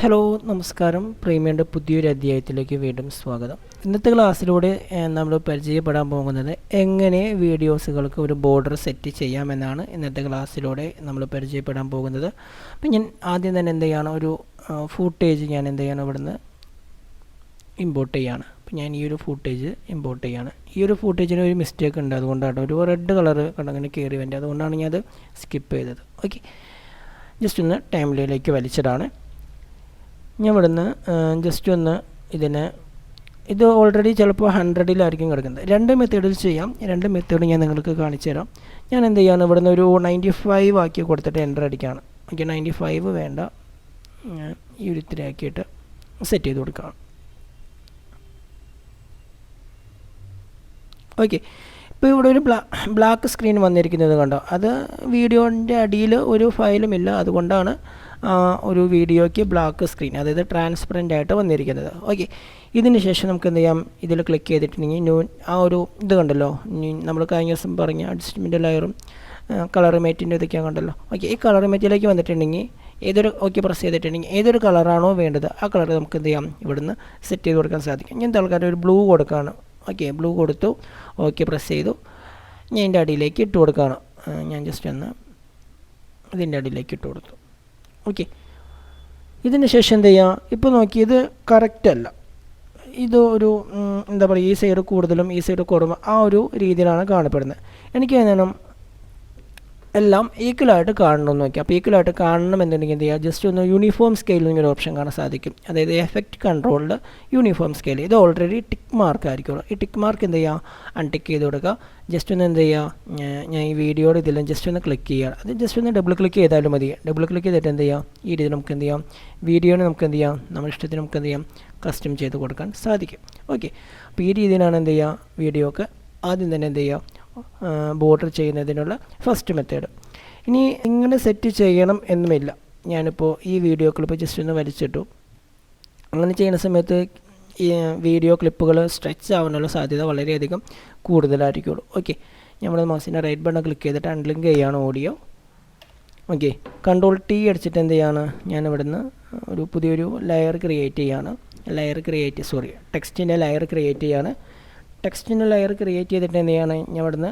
Hello നമസ്കാരം. പ്രീമിയുടെ പുതിയൊരു അധ്യായത്തിലേക്ക് വീണ്ടും സ്വാഗതം. ഇന്നത്തെ ക്ലാസ്സിലൂടെ നമ്മൾ പരിചയപ്പെടാൻ പോകുന്നത് എങ്ങനെ വീഡിയോസുകൾക്ക് ഒരു ബോർഡർ സെറ്റ് ചെയ്യാമെന്നാണ് ഇന്നത്തെ ക്ലാസ്സിലൂടെ നമ്മൾ പരിചയപ്പെടാൻ പോകുന്നത്. അപ്പം ഞാൻ ആദ്യം തന്നെ എന്ത് ചെയ്യണം? ഒരു ഫൂട്ടേജ് ഞാൻ എന്ത് ചെയ്യണം? ഇവിടുന്ന് ഇമ്പോർട്ട് ചെയ്യാണ്. അപ്പം ഞാൻ ഈ ഒരു ഫൂട്ടേജ് ഇമ്പോർട്ട് ചെയ്യാണ്. ഈ ഒരു ഫൂട്ടേജിന് ഒരു മിസ്റ്റേക്ക് ഉണ്ട്. അതുകൊണ്ടാണ് ഒരു റെഡ് കളർ കണ്ടങ്ങനെ കയറി വേണ്ടി അതുകൊണ്ടാണ് ഞാൻ അത് സ്കിപ്പ് ചെയ്തത്. ഓക്കെ ജസ്റ്റ് ഒന്ന് ടൈംലൈനിലേക്ക് വലിച്ചിടാണ് ഞാൻ ഇവിടുന്ന് ജസ്റ്റ് ഒന്ന് ഇതിനെ ഇത് ഓൾറെഡി ചിലപ്പോൾ ഹൺഡ്രഡിലായിരിക്കും കിടക്കുന്നത്. രണ്ട് മെത്തേഡിൽ ചെയ്യാം. രണ്ട് മെത്തേഡ് ഞാൻ നിങ്ങൾക്ക് കാണിച്ചു തരാം ഞാൻ എന്ത് ചെയ്യാണ് ഇവിടുന്ന് ഒരു നയന്റി ഫൈവ് ആക്കി കൊടുത്തിട്ട് എന്റർ അടിക്കുകയാണ്. ഓക്കെ നയന്റി ഫൈവ് വേണ്ട. ഞാൻ ഈ ഒരു ഇത്തിരി ആക്കിയിട്ട് സെറ്റ് ചെയ്ത് കൊടുക്കുകയാണ്. ഓക്കെ ഇപ്പോൾ ഇവിടെ ഒരു ബ്ലാ ബ്ലാക്ക് സ്ക്രീൻ വന്നിരിക്കുന്നത് കണ്ടോ? അത് വീഡിയോന്റെ അടിയിൽ ഒരു ഫയലും ഇല്ല. അതുകൊണ്ടാണ് ഒരു വീഡിയോയ്ക്ക് ബ്ലാക്ക് സ്ക്രീൻ അതായത് ട്രാൻസ്പെറന്റ് ആയിട്ട് വന്നിരിക്കുന്നത്. ഓക്കെ ഇതിന് ശേഷം നമുക്ക് എന്ത് ചെയ്യാം? ഇതിൽ ക്ലിക്ക് ചെയ്തിട്ടുണ്ടെങ്കിൽ ന്യൂ ആ ഒരു ഇത് കണ്ടല്ലോ? നമ്മൾ കഴിഞ്ഞ ദിവസം പറഞ്ഞ അഡ്ജസ്റ്റ്മെന്റ് ലെയറും കളർ മേറ്റിന്റെ ഇതൊക്കെ കണ്ടല്ലോ? ഓക്കെ ഈ കളർ മേറ്റിലേക്ക് വന്നിട്ടുണ്ടെങ്കിൽ ഏതൊരു ഓക്കെ പ്രസ് ചെയ്തിട്ടുണ്ടെങ്കിൽ ഏതൊരു കളറാണോ വേണ്ടത് ആ കളർ നമുക്ക് എന്ത് ചെയ്യാം? ഇവിടുന്ന് സെറ്റ് ചെയ്ത് കൊടുക്കാൻ സാധിക്കും. ഞാൻ തൽക്കാലം ഒരു ബ്ലൂ കൊടുക്കുകയാണ് ഓക്കെ ബ്ലൂ കൊടുത്തു ഓക്കെ പ്രസ് ചെയ്തു. ഞാൻ എന്റെ അടിയിലേക്ക് ഇട്ട് കൊടുക്കുകയാണ്. ഞാൻ ജസ്റ്റ് ഒന്ന് ഇതിന്റെ അടിയിലേക്ക് ഇട്ട് കൊടുത്തു. ഓക്കെ ഇതിന് ശേഷം എന്ത് ചെയ്യുക ഇപ്പോൾ നോക്കി ഇത് കറക്റ്റ് അല്ല. ഇത് ഒരു എന്താ പറയുക ഈ സൈഡ് കൂടുതലും ഈ സൈഡ് കുറവും ആ ഒരു രീതിയിലാണ് കാണപ്പെടുന്നത്. എനിക്ക് എന്താണ് എല്ലാം ഈക്വലായിട്ട് കാണണമെന്ന് നോക്കി അപ്പോൾ ഈക്വലായിട്ട് കാണണം എന്നുണ്ടെങ്കിൽ എന്ത് ചെയ്യുക? ജസ്റ്റ് ഒന്ന് യൂണിഫോം സ്കെയിൽ എന്നൊരു ഓപ്ഷൻ കാണാൻ സാധിക്കും. അതായത് എഫക്റ്റ് കൺട്രോളിൽ യൂണിഫോം സ്കെയിൽ ഇത് ഓൾറെഡി ടിക്ക് മാർക്ക് ആയിരിക്കുള്ളൂ. ഈ ടിക്ക് മാർക്ക് എന്ത് ചെയ്യുക? അൺടിക്ക് ചെയ്ത് കൊടുക്കുക. ജസ്റ്റ് ഒന്ന് എന്ത് ചെയ്യുക? ഞാൻ ഈ വീഡിയോയുടെ ഇതിലും ജസ്റ്റ് ഒന്ന് ക്ലിക്ക് ചെയ്യുക. അത് ജസ്റ്റ് ഒന്ന് ഡബിൾ ക്ലിക്ക് ചെയ്താലും മതി. ഡബിൾ ക്ലിക്ക് ചെയ്തിട്ട് എന്ത് ചെയ്യാം ഈ രീതിയിൽ നമുക്ക് എന്ത് ചെയ്യാം? വീഡിയോനെ നമുക്ക് എന്ത് ചെയ്യാം? നമ്മുടെ ഇഷ്ടത്തിന് നമുക്ക് എന്ത് ചെയ്യാം? കസ്റ്റം ചെയ്ത് കൊടുക്കാൻ സാധിക്കും. ഓക്കെ അപ്പോൾ ഈ രീതിയിലാണ് എന്ത് ചെയ്യുക? വീഡിയോക്ക് ആദ്യം തന്നെ എന്ത് ചെയ്യുക? ബോർഡർ ചെയ്യുന്നതിനുള്ള ഫസ്റ്റ് മെത്തേഡ് ഇനി ഇങ്ങനെ സെറ്റ് ചെയ്യണം എന്നുമില്ല. ഞാനിപ്പോൾ ഈ വീഡിയോ ക്ലിപ്പ് ജസ്റ്റ് ഒന്ന് വലിച്ചിട്ടു. അങ്ങനെ ചെയ്യുന്ന സമയത്ത് ഈ വീഡിയോ ക്ലിപ്പുകൾ സ്ട്രെച്ച് ആവാനുള്ള സാധ്യത വളരെയധികം കൂടുതലായിരിക്കുള്ളൂ. ഓക്കെ നമ്മൾ മൗസിന്റെ റൈറ്റ് ബട്ടൺ ക്ലിക്ക് ചെയ്തിട്ട് അൺലിങ്ക് ചെയ്യുകയാണ് ഓഡിയോ ഓക്കെ കൺട്രോൾ ടി അടിച്ചിട്ട് എന്ത് ചെയ്യാണ്? ഞാൻ ഇവിടുന്ന് ഒരു പുതിയൊരു ലെയർ ക്രിയേറ്റ് ചെയ്യാണ്. ലെയർ ക്രിയേറ്റ് സോറി ടെക്സ്റ്റിന്റെ ലെയർ ക്രിയേറ്റ് ചെയ്യാണ്. ടെക്സ്റ്റിന്റെ ലെയർ ക്രിയേറ്റ് ചെയ്തിട്ട് എന്ത് ചെയ്യാണ്? ഞാൻ ഇവിടുന്ന്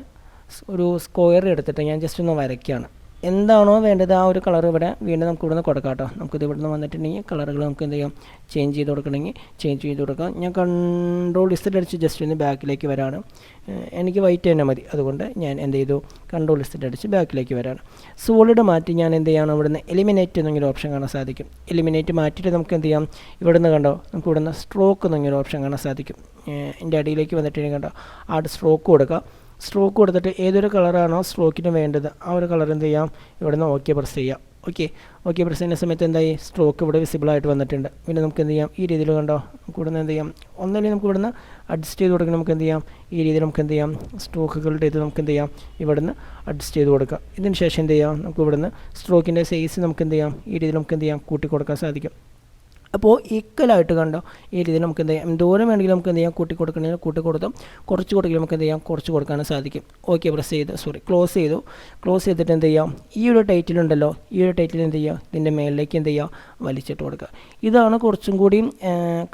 ഒരു സ്ക്വയർ എടുത്തിട്ട് ഞാൻ ജസ്റ്റ് ഒന്ന് വരയ്ക്കുകയാണ്. എന്താണോ വേണ്ടത് ആ ഒരു കളർ ഇവിടെ വീണ്ടും നമുക്ക് ഇവിടുന്ന് കൊടുക്കാം കേട്ടോ. നമുക്കിത് ഇവിടെ നിന്ന് വന്നിട്ടുണ്ടെങ്കിൽ കളറുകൾ നമുക്ക് എന്ത് ചെയ്യാം? ചേഞ്ച് ചെയ്ത് കൊടുക്കണമെങ്കിൽ ചേഞ്ച് ചെയ്ത് കൊടുക്കാം. ഞാൻ കൺട്രോൾ ലിസ്റ്റ് അടിച്ച് ജസ്റ്റ് ഒന്ന് ബാക്കിലേക്ക് വരാണ്. എനിക്ക് വൈറ്റ് തന്നെ മതി. അതുകൊണ്ട് ഞാൻ എന്ത് ചെയ്തു? കൺട്രോൾ ലിസ്റ്റ് അടിച്ച് ബാക്കിലേക്ക് വരാണ്. സോളിഡ് മാറ്റി ഞാൻ എന്ത് ചെയ്യണം? ഇവിടുന്ന് എലിമിനേറ്റ് എന്നൊരു ഓപ്ഷൻ കാണാൻ സാധിക്കും. എലിമിനേറ്റ് മാറ്റിയിട്ട് നമുക്ക് എന്ത് ചെയ്യാം? ഇവിടെ നിന്ന് കണ്ടോ? നമുക്ക് ഇവിടുന്ന് സ്ട്രോക്ക് എന്നൊരു ഓപ്ഷൻ കാണാൻ സാധിക്കും. എന്റെ അടിയിലേക്ക് വന്നിട്ടുണ്ടെങ്കിൽ കണ്ടോ? ആ സ്ട്രോക്ക് കൊടുക്കുക സ്ട്രോക്ക് കൊടുത്തിട്ട് ഏതൊരു കളറാണോ സ്ട്രോക്കിന് വേണ്ടത് ആ ഒരു കളർ എന്ത് ചെയ്യാം? ഇവിടെ നിന്ന് ഓക്കെ പ്രസ് ചെയ്യാം. ഓക്കെ ഓക്കെ പ്രസ് ചെയ്യുന്ന സമയത്ത് എന്തായി? സ്ട്രോക്ക് ഇവിടെ വിസിബിളായിട്ട് വന്നിട്ടുണ്ട്. പിന്നെ നമുക്ക് എന്ത് ചെയ്യാം? ഈ രീതിയിൽ കണ്ടോ? നമുക്ക് എന്ത് ചെയ്യാം? ഒന്നല്ലേ നമുക്ക് ഇവിടുന്ന് അഡ്ജസ്റ്റ് ചെയ്ത് കൊടുക്കണം. നമുക്ക് എന്ത് ചെയ്യാം? ഈ രീതിയിൽ നമുക്ക് എന്ത് ചെയ്യാം? സ്ട്രോക്കുകളുടെ ഇത് നമുക്ക് എന്ത് ചെയ്യാം? ഇവിടുന്ന് അഡ്ജസ്റ്റ് ചെയ്ത് കൊടുക്കാം. ഇതിന് ശേഷം എന്ത് ചെയ്യാം? നമുക്ക് ഇവിടുന്ന് സ്ട്രോക്കിന്റെ സൈസ് നമുക്ക് എന്ത് ചെയ്യാം? ഈ രീതിയിൽ നമുക്ക് എന്ത് ചെയ്യാം? കൂട്ടി കൊടുക്കാൻ സാധിക്കും. അപ്പോൾ ഈക്വലായിട്ട് കണ്ടോ? ഈ രീതിയിൽ നമുക്ക് എന്ത് ചെയ്യാം? എന്തോരം വേണമെങ്കിലും നമുക്ക് എന്ത് ചെയ്യാം? കൂട്ടി കൊടുക്കണമെങ്കിൽ കൂട്ടി കൊടുത്തും കുറച്ച് കൊടുക്കണമെങ്കിൽ നമുക്ക് എന്ത് ചെയ്യാം? കുറച്ച് കൊടുക്കാനും സാധിക്കും. ഓക്കെ പ്രസ് ചെയ്ത് സോറി ക്ലോസ് ചെയ്തു. ക്ലോസ് ചെയ്തിട്ട് എന്ത് ചെയ്യാം? ഈ ഒരു ടൈറ്റിലുണ്ടല്ലോ ഈ ഒരു ടൈറ്റിൽ എന്ത് ചെയ്യുക? ഇതിന്റെ മേളിലേക്ക് എന്ത് ചെയ്യുക? വലിച്ചിട്ട് കൊടുക്കുക. ഇതാണ് കുറച്ചും കൂടി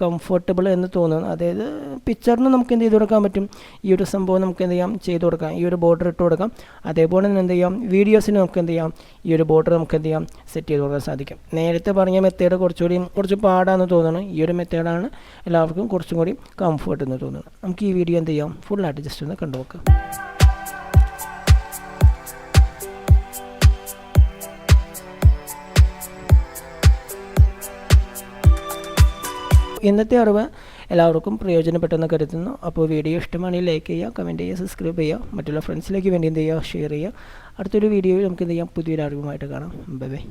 കംഫർട്ടബിൾ എന്ന് തോന്നുന്നത്. അതായത് പിക്ചറിന് നമുക്ക് എന്ത് ചെയ്ത് കൊടുക്കാൻ പറ്റും? ഈ ഒരു സംഭവം നമുക്ക് എന്ത് ചെയ്യാം? ചെയ്ത് കൊടുക്കാം. ഈ ഒരു ബോർഡർ ഇട്ട് കൊടുക്കാം. അതേപോലെ തന്നെ എന്ത് ചെയ്യാം? വീഡിയോസിന് നമുക്ക് എന്ത് ചെയ്യാം? ഈ ഒരു ബോർഡർ നമുക്ക് എന്ത് ചെയ്യാം? സെറ്റ് ചെയ്ത് കൊടുക്കാൻ സാധിക്കും. നേരത്തെ പറഞ്ഞ മെത്തേഡ് കുറച്ചുകൂടി കുറച്ച് പാടാന്ന് തോന്നണം ഈ ഒരു മെത്തേഡാണ് എല്ലാവർക്കും കുറച്ചും കൂടി കംഫർട്ട് എന്ന് തോന്നുന്നത്. നമുക്ക് ഈ വീഡിയോ എന്ത് ചെയ്യാം? ഫുള്ളായിട്ട് ജസ്റ്റ് ഒന്ന് കണ്ടുനോക്കാം ഇന്നത്തെ അറിവ് എല്ലാവർക്കും പ്രയോജനപ്പെട്ടെന്ന് കരുതുന്നു. അപ്പോൾ വീഡിയോ ഇഷ്ടമാണെങ്കിൽ ലൈക്ക് ചെയ്യുക കമന്റ് ചെയ്യുക സബ്സ്ക്രൈബ് ചെയ്യുക. മറ്റുള്ള ഫ്രണ്ട്സിലേക്ക് വേണ്ടി എന്ത് ചെയ്യുക? ഷെയർ ചെയ്യുക. അടുത്തൊരു വീഡിയോയിൽ നമുക്ക് എന്ത് ചെയ്യാം? പുതിയൊരു അറിവുമായിട്ട് കാണാം. Bye bye